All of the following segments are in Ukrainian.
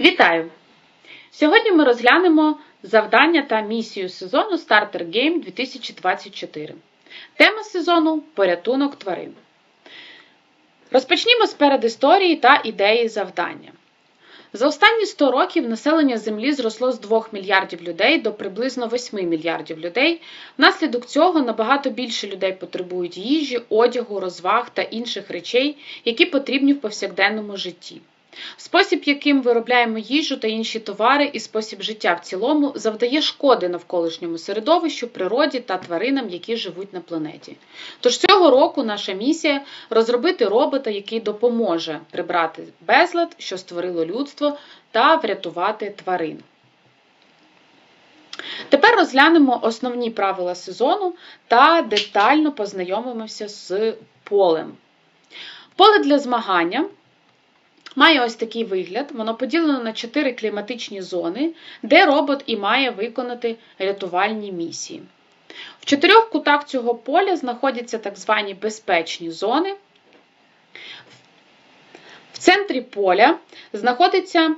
Вітаю! Сьогодні ми розглянемо завдання та місію сезону Starter Game 2024. Тема сезону порятунок тварин. Розпочнімо з передісторії та ідеї завдання. За останні 100 років населення Землі зросло з 2 мільярдів людей до приблизно 8 мільярдів людей. Внаслідок цього набагато більше людей потребують їжі, одягу, розваг та інших речей, які потрібні в повсякденному житті. Спосіб, яким виробляємо їжу та інші товари, і спосіб життя в цілому завдає шкоди навколишньому середовищу, природі та тваринам, які живуть на планеті. Тож цього року наша місія розробити робота, який допоможе прибрати безлад, що створило людство, та врятувати тварин. Тепер розглянемо основні правила сезону та детально познайомимося з полем. Поле для змагання має ось такий вигляд. Воно поділено на чотири кліматичні зони, де робот і має виконати рятувальні місії. В чотирьох кутах цього поля знаходяться так звані безпечні зони. В центрі поля знаходиться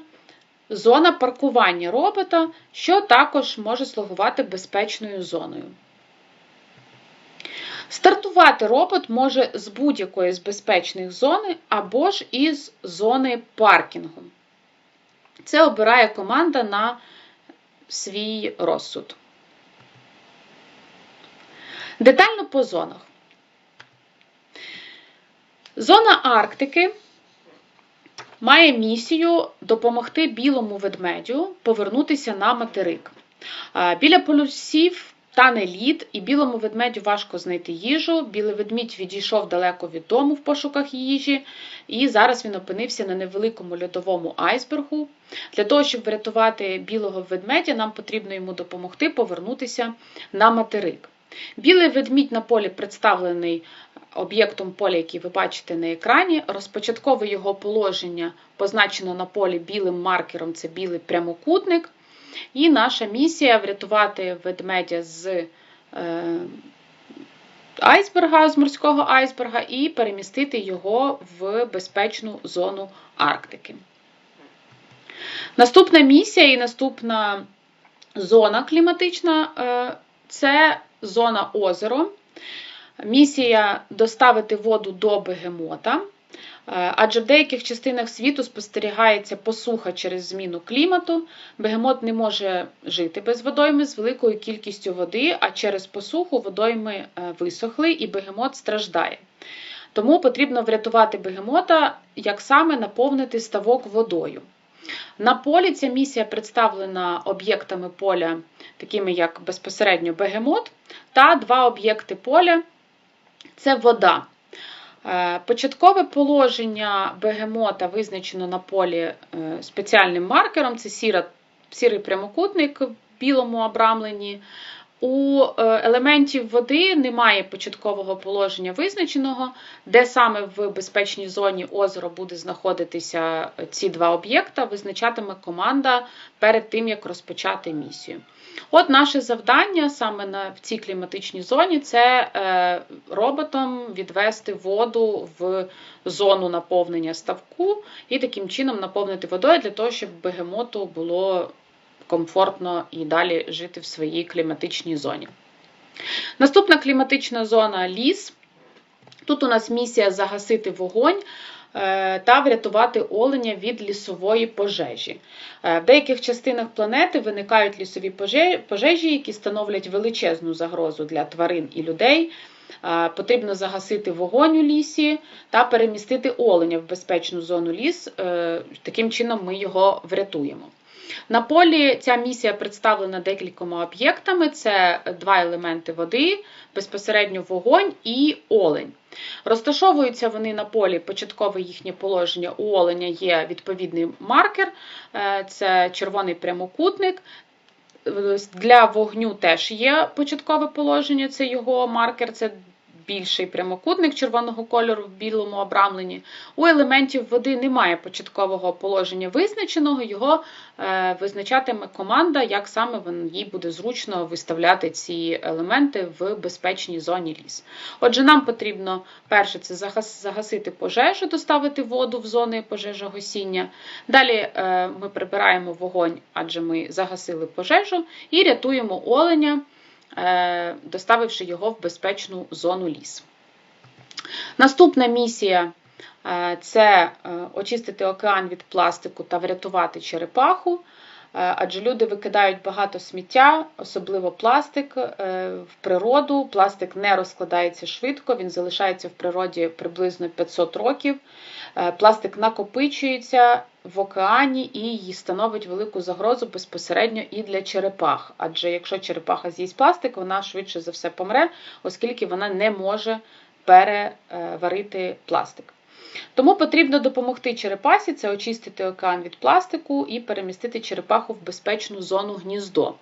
зона паркування робота, що також може слугувати безпечною зоною. Стартувати робот може з будь-якої з безпечних зон або ж із зони паркінгу. Це обирає команда на свій розсуд. Детально по зонах. Зона Арктики має місію допомогти білому ведмедю повернутися на материк. Біля полюсів Тане лід, і білому ведмедю важко знайти їжу. Білий ведмідь відійшов далеко від дому в пошуках їжі, і зараз він опинився на невеликому льодовому айсбергу. Для того, щоб врятувати білого ведмедя, нам потрібно йому допомогти повернутися на материк. Білий ведмідь на полі представлений об'єктом поля, який ви бачите на екрані. Розпочаткове його положення позначено на полі білим маркером це білий прямокутник. І наша місія врятувати ведмедя з е, айсберга, з морського айсберга, і перемістити його в безпечну зону Арктики. Наступна місія і наступна зона кліматична е, це зона озеро. Місія доставити воду до бегемота. Е, адже в деяких частинах світу спостерігається посуха через зміну клімату. Бегемот не може жити без водойми з великою кількістю води, а через посуху водойми е, висохли і бегемот страждає. Тому потрібно врятувати бегемота, як саме наповнити ставок водою. На полі ця місія представлена об'єктами поля, такими як безпосередньо бегемот, та два об'єкти поля це вода. Е, початкове положення бегемота визначено на полі е, спеціальним маркером це сіра, сірий прямокутник в білому обрамленні. У е, елементів води немає початкового положення визначеного, де саме в безпечній зоні озеро буде знаходитися ці два об'єкта, визначатиме команда перед тим, як розпочати місію. От наше завдання саме на, в цій кліматичній зоні це е, роботом відвести воду в зону наповнення ставку і таким чином наповнити водою для того, щоб бегемоту було комфортно і далі жити в своїй кліматичній зоні. Наступна кліматична зона ліс. Тут у нас місія загасити вогонь. Е, та врятувати оленя від лісової пожежі. Е, в деяких частинах планети виникають лісові пожежі, які становлять величезну загрозу для тварин і людей. Е, потрібно загасити вогонь у лісі та перемістити оленя в безпечну зону ліс. Таким чином ми його врятуємо. На полі ця місія представлена декількома об'єктами: це два елементи води, безпосередньо вогонь і олень. Розташовуються вони на полі, початкове їхнє положення у оленя є відповідний маркер, е, це червоний прямокутник. Для вогню теж є початкове положення, це його маркер, це більший прямокутник червоного кольору в білому обрамленні. У елементів води немає початкового положення визначеного, його е, визначатиме команда, як саме їй буде зручно виставляти ці елементи в безпечній зоні ліс. Отже, нам потрібно перше це загасити пожежу, доставити воду в зони пожежогасіння. Далі е, ми прибираємо вогонь, адже ми загасили пожежу, і рятуємо оленя. Е, доставивши його в безпечну зону ліс. Наступна місія е, це е, очистити океан від пластику та врятувати черепаху. Адже люди викидають багато сміття, особливо пластик в природу. Пластик не розкладається швидко, він залишається в природі приблизно 500 років. Пластик накопичується в океані і становить велику загрозу безпосередньо і для черепах. Адже якщо черепаха з'їсть пластик, вона швидше за все помре, оскільки вона не може переварити пластик. Тому потрібно допомогти черепасі, це очистити океан від пластику і перемістити черепаху в безпечну зону гніздо.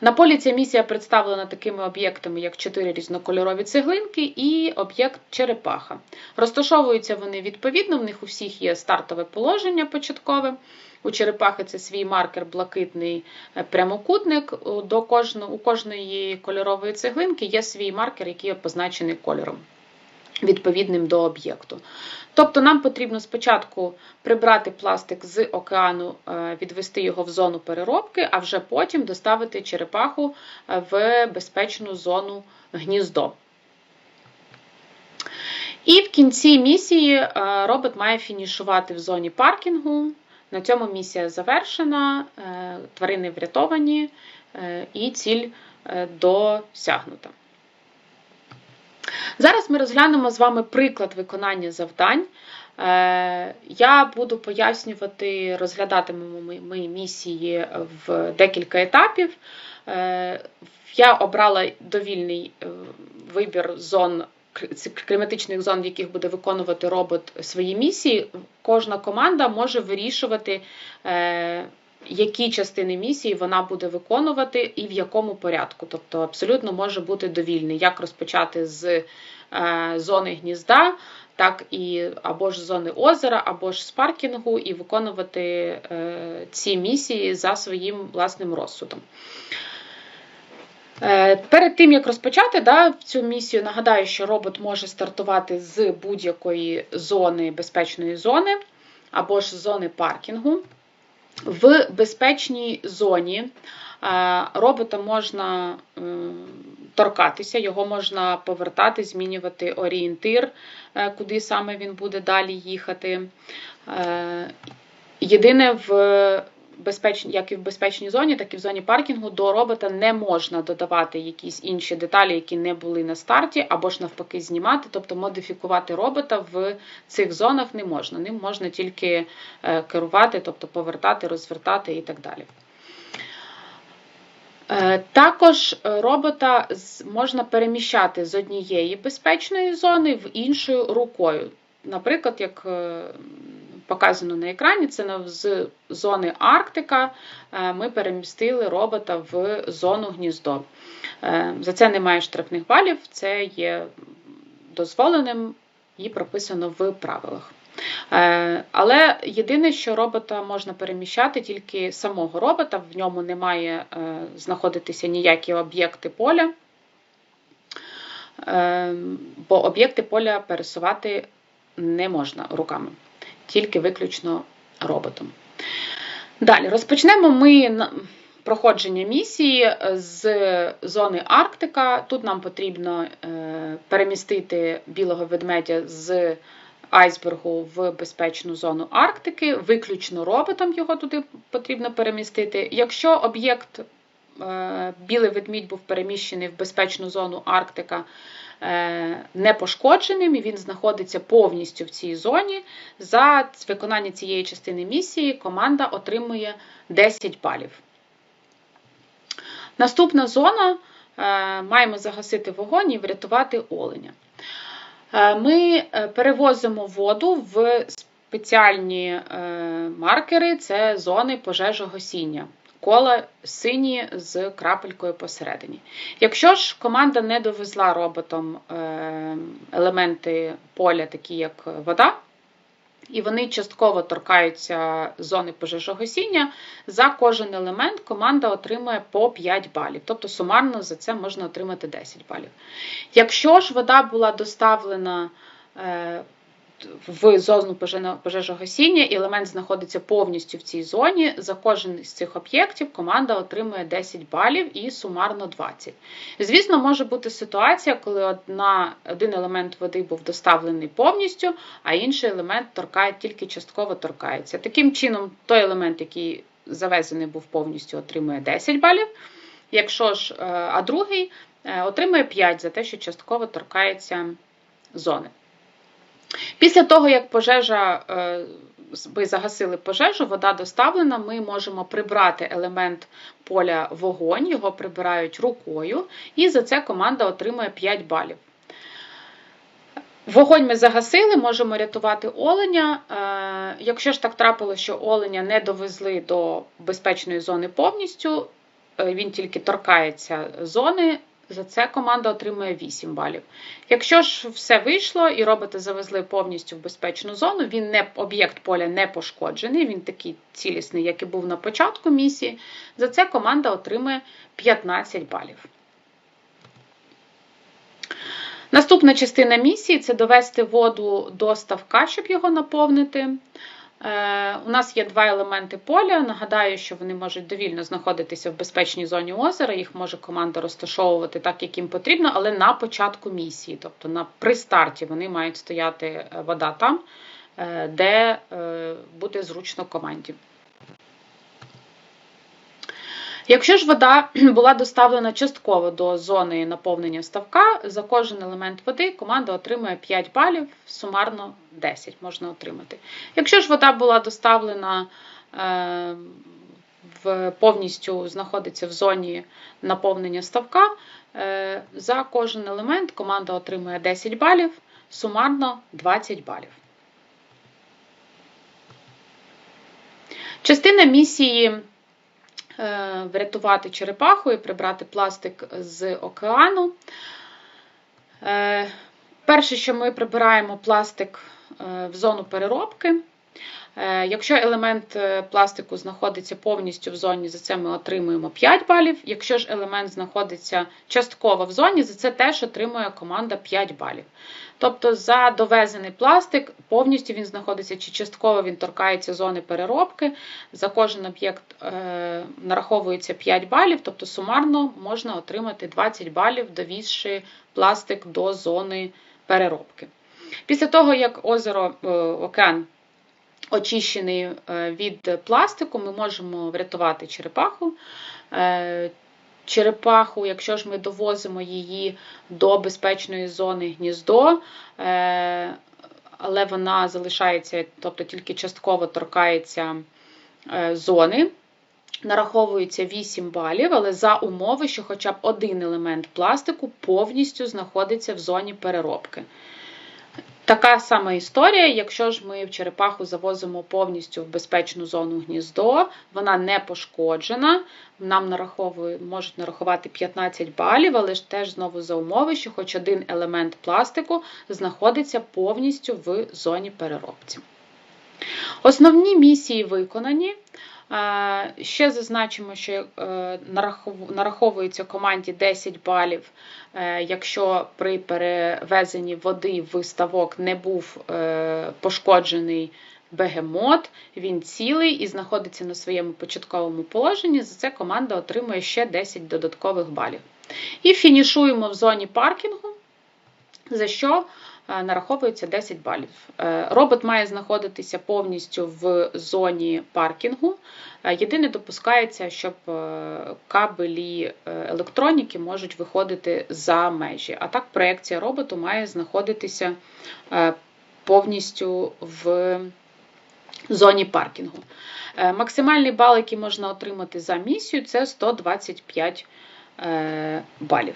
На полі ця місія представлена такими об'єктами, як чотири різнокольорові цеглинки і об'єкт черепаха. Розташовуються вони відповідно, в них у всіх є стартове положення початкове. У черепахи це свій маркер блакитний е, прямокутник. До кожного, У кожної кольорової цеглинки є свій маркер, який позначений кольором відповідним до об'єкту. Тобто нам потрібно спочатку прибрати пластик з океану, е, відвести його в зону переробки, а вже потім доставити черепаху е, в безпечну зону гніздо. І в кінці місії е, робот має фінішувати в зоні паркінгу. На цьому місія завершена, тварини врятовані і ціль досягнута. Зараз ми розглянемо з вами приклад виконання завдань. Е, я буду пояснювати, розглядатимемо ми місії в декілька етапів. Е, я обрала довільний е, вибір зон. Кліматичних зон, в яких буде виконувати робот свої місії, кожна команда може вирішувати які частини місії вона буде виконувати і в якому порядку. Тобто абсолютно може бути довільний, як розпочати з е, зони гнізда, так і або ж з зони озера, або ж з паркінгу, і виконувати е, ці місії за своїм власним розсудом. Е, перед тим, як розпочати да, цю місію, нагадаю, що робот може стартувати з будь-якої зони безпечної зони або ж зони паркінгу. В безпечній зоні е, робота можна е, торкатися, його можна повертати, змінювати орієнтир, е, куди саме він буде далі їхати. Єдине в безпечні, як і в безпечній зоні, так і в зоні паркінгу до робота не можна додавати якісь інші деталі, які не були на старті, або ж навпаки, знімати, тобто модифікувати робота в цих зонах не можна. Ним можна тільки е, керувати, тобто повертати, розвертати і так далі. Е, також робота можна переміщати з однієї безпечної зони в іншу рукою. Наприклад, як е, показано на екрані, це з зони Арктика е, ми перемістили робота в зону гніздо. Е, за це немає штрафних балів, це є дозволеним і прописано в правилах. Е, але єдине, що робота можна переміщати тільки самого робота, в ньому не має знаходитися ніякі об'єкти поля, бо об'єкти поля пересувати не можна руками тільки виключно роботом. Далі розпочнемо ми проходження місії з зони Арктика. Тут нам потрібно е, перемістити білого ведмедя з айсбергу в безпечну зону Арктики, виключно роботом його туди потрібно перемістити. Якщо об'єкт е, білий ведмідь був переміщений в безпечну зону Арктика, Е, непошкодженим, і він знаходиться повністю в цій зоні. За виконання цієї частини місії команда отримує 10 балів. Наступна зона е, маємо загасити вогонь і врятувати оленя. Е, ми перевозимо воду в спеціальні маркери це зони пожежогасіння. Кола сині з крапелькою посередині. Якщо ж команда не довезла роботом е, елементи поля, такі як вода, і вони частково торкаються зони пожежогасіння, за кожен елемент команда отримує по 5 балів. Тобто сумарно за це можна отримати 10 балів. Якщо ж вода була доставлена е, в зону пожежогасіння, і елемент знаходиться повністю в цій зоні, за кожен з цих об'єктів команда отримує 10 балів і сумарно 20. Звісно, може бути ситуація, коли одна, один елемент води був доставлений повністю, а інший елемент торкає, тільки частково торкається. Таким чином, той елемент, який завезений був повністю, отримує 10 балів. Якщо ж, е, а другий е, отримує 5 за те, що частково торкається зони. Після того, як пожежа, е, ви загасили пожежу, вода доставлена, ми можемо прибрати елемент поля вогонь, його прибирають рукою, і за це команда отримує 5 балів. Вогонь ми загасили, можемо рятувати оленя. Е, Якщо ж так трапилося, що оленя не довезли до безпечної зони повністю, е, він тільки торкається зони, за це команда отримує 8 балів. Якщо ж все вийшло і роботи завезли повністю в безпечну зону, він не об'єкт поля не пошкоджений, він такий цілісний, як і був на початку місії. За це команда отримує 15 балів. Наступна частина місії це довести воду до ставка, щоб його наповнити. Е, У нас є два елементи поля. Нагадаю, що вони можуть довільно знаходитися в безпечній зоні озера. Їх може команда розташовувати так, як їм потрібно, але на початку місії, тобто на при старті вони мають стояти е, вода там, е, де буде зручно команді. Якщо ж вода була доставлена частково до зони наповнення ставка, за кожен елемент води команда отримує 5 балів, сумарно 10 можна отримати. Якщо ж вода була доставлена е, в, повністю знаходиться в зоні наповнення ставка, е, за кожен елемент команда отримує 10 балів, сумарно 20 балів. Частина місії врятувати черепаху і прибрати пластик з океану. Е, Перше, що ми прибираємо пластик е, в зону переробки. Е, Якщо елемент е, пластику знаходиться повністю в зоні, за це ми отримуємо 5 балів. Якщо ж елемент знаходиться частково в зоні, за це теж отримує команда 5 балів. Тобто за довезений пластик повністю він знаходиться чи частково він торкається зони переробки. За кожен об'єкт е, нараховується 5 балів, тобто сумарно можна отримати 20 балів, довізши пластик до зони переробки. Після того, як озеро е, океан очищений е, від пластику, ми можемо врятувати черепаху. Е, Черепаху, якщо ж ми довозимо її до безпечної зони гніздо, е, але вона залишається, тобто тільки частково торкається зони, нараховується 8 балів, але за умови, що хоча б один елемент пластику повністю знаходиться в зоні переробки. Така сама історія, якщо ж ми в черепаху завозимо повністю в безпечну зону гніздо, вона не пошкоджена, нам нараховують, можуть нарахувати 15 балів, але ж теж знову за умови, що хоч один елемент пластику знаходиться повністю в зоні переробці. Основні місії виконані. Ще зазначимо, що е, нараховується команді 10 балів, е, якщо при перевезенні води в ставок не був е, пошкоджений бегемот, він цілий і знаходиться на своєму початковому положенні. За це команда отримує ще 10 додаткових балів. І фінішуємо в зоні паркінгу, за що нараховується 10 балів. Е, Робот має знаходитися повністю в зоні паркінгу. Е, Єдине допускається, щоб е, кабелі е, електроніки можуть виходити за межі. А так, проекція роботу має знаходитися е, повністю в зоні паркінгу. Е, Максимальний бал, який можна отримати за місію, це 125 е, балів.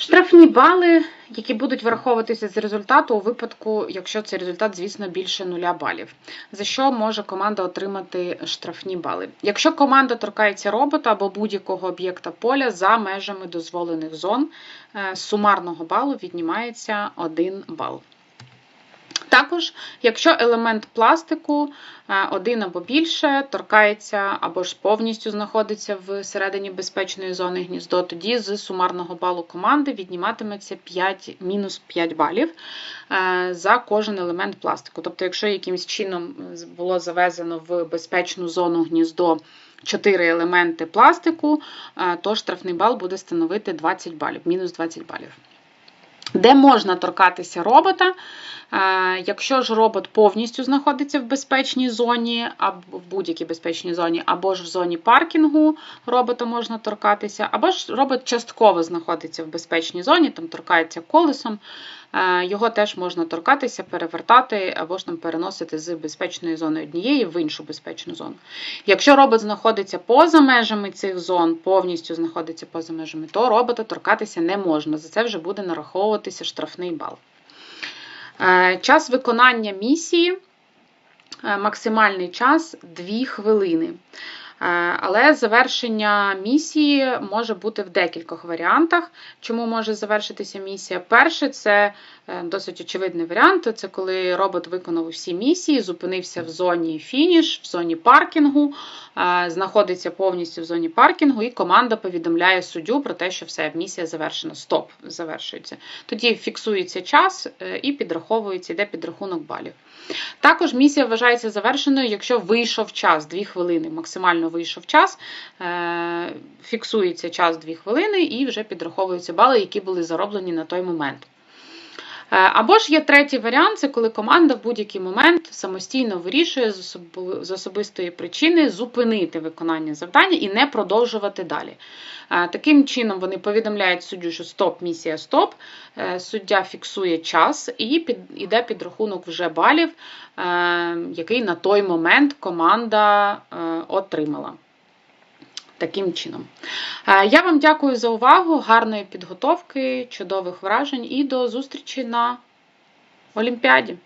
Штрафні бали, які будуть враховуватися з результату у випадку, якщо цей результат, звісно, більше нуля балів. За що може команда отримати штрафні бали? Якщо команда торкається робота або будь-якого об'єкта поля за межами дозволених зон, е, з сумарного балу віднімається 1 бал. Також, якщо елемент пластику е, один або більше торкається або ж повністю знаходиться всередині безпечної зони гніздо, тоді з сумарного балу команди відніматиметься 5, мінус 5 балів е, за кожен елемент пластику. Тобто, якщо якимось чином було завезено в безпечну зону гніздо 4 елементи пластику, е, то штрафний бал буде становити 20 балів, мінус 20 балів. Де можна торкатися робота, Е, якщо ж робот повністю знаходиться в безпечній зоні, або в будь-якій безпечній зоні, або ж в зоні паркінгу робота можна торкатися, або ж робот частково знаходиться в безпечній зоні, там торкається колесом, е, його теж можна торкатися, перевертати або ж там переносити з безпечної зони однієї в іншу безпечну зону. Якщо робот знаходиться поза межами цих зон, повністю знаходиться поза межами, то робота торкатися не можна. За це вже буде нараховуватися штрафний бал. Е, час виконання місії, е, максимальний час 2 хвилини. Е, Але завершення місії може бути в декількох варіантах. Чому може завершитися місія? Перше, це е, досить очевидний варіант. Це коли робот виконав всі місії, зупинився в зоні фініш, в зоні паркінгу, е, знаходиться повністю в зоні паркінгу, і команда повідомляє суддю про те, що все, місія завершена. Стоп, завершується. Тоді фіксується час і підраховується, йде підрахунок балів. Також місія вважається завершеною, якщо вийшов час 2 хвилини, максимально вийшов час, е, фіксується час 2 хвилини і вже підраховуються бали, які були зароблені на той момент. Е, Або ж є третій варіант, це коли команда в будь-який момент самостійно вирішує з особистої причини зупинити виконання завдання і не продовжувати далі. Е, Таким чином вони повідомляють суддю, що стоп, місія стоп. Е, Суддя фіксує час і під, іде підрахунок вже балів, який на той момент команда отримала. Таким чином. Е, Я вам дякую за увагу, гарної підготовки, чудових вражень і до зустрічі на Олімпіаді.